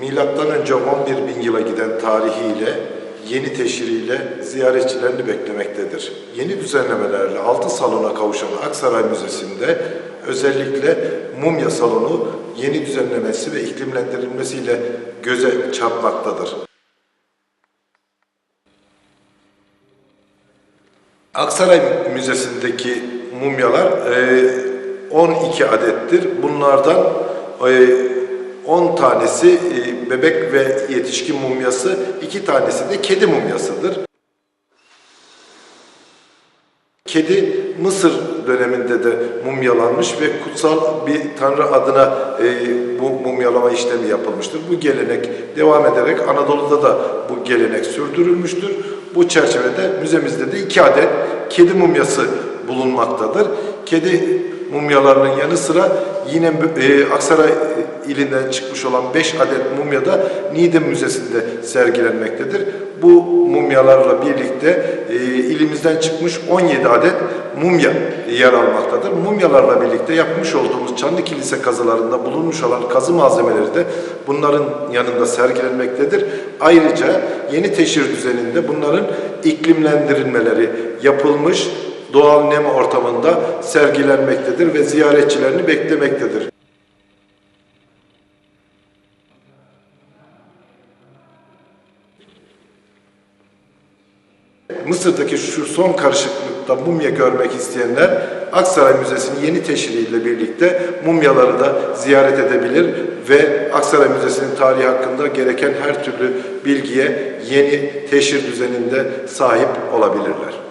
Milattan önce 11 bin yıla giden tarihiyle yeni teşhiriyle ziyaretçilerini beklemektedir. Yeni düzenlemelerle 6 salona kavuşan Aksaray Müzesi'nde özellikle mumya salonu yeni düzenlemesi ve iklimlendirilmesiyle göze çarpmaktadır. Aksaray Müzesi'ndeki mumyalar e, 12 adettir. Bunlardan e, 10 tanesi e, bebek ve yetişkin mumyası, 2 tanesi de kedi mumyasıdır. Kedi Mısır döneminde de mumyalanmış ve kutsal bir tanrı adına e, bu mumyalama işlemi yapılmıştır. Bu gelenek devam ederek Anadolu'da da bu gelenek sürdürülmüştür. Bu çerçevede müzemizde de iki adet kedi mumyası bulunmaktadır. Kedi mumyalarının yanı sıra yine e, Aksaray ilinden çıkmış olan 5 adet mumya da Niğde Müzesi'nde sergilenmektedir. Bu mumyalarla birlikte e, ilimizden çıkmış 17 adet mumya yer almaktadır. Mumyalarla birlikte yapmış olduğumuz Çanlı Kilise kazılarında bulunmuş olan kazı malzemeleri de bunların yanında sergilenmektedir. Ayrıca yeni teşhir düzeninde bunların iklimlendirilmeleri yapılmış doğal nem ortamında sergilenmektedir ve ziyaretçilerini beklemektedir. Mısır'daki şu son karışıklıkta mumya görmek isteyenler Aksaray Müzesi'nin yeni teşhiriyle birlikte mumyaları da ziyaret edebilir ve Aksaray Müzesi'nin tarihi hakkında gereken her türlü bilgiye yeni teşhir düzeninde sahip olabilirler.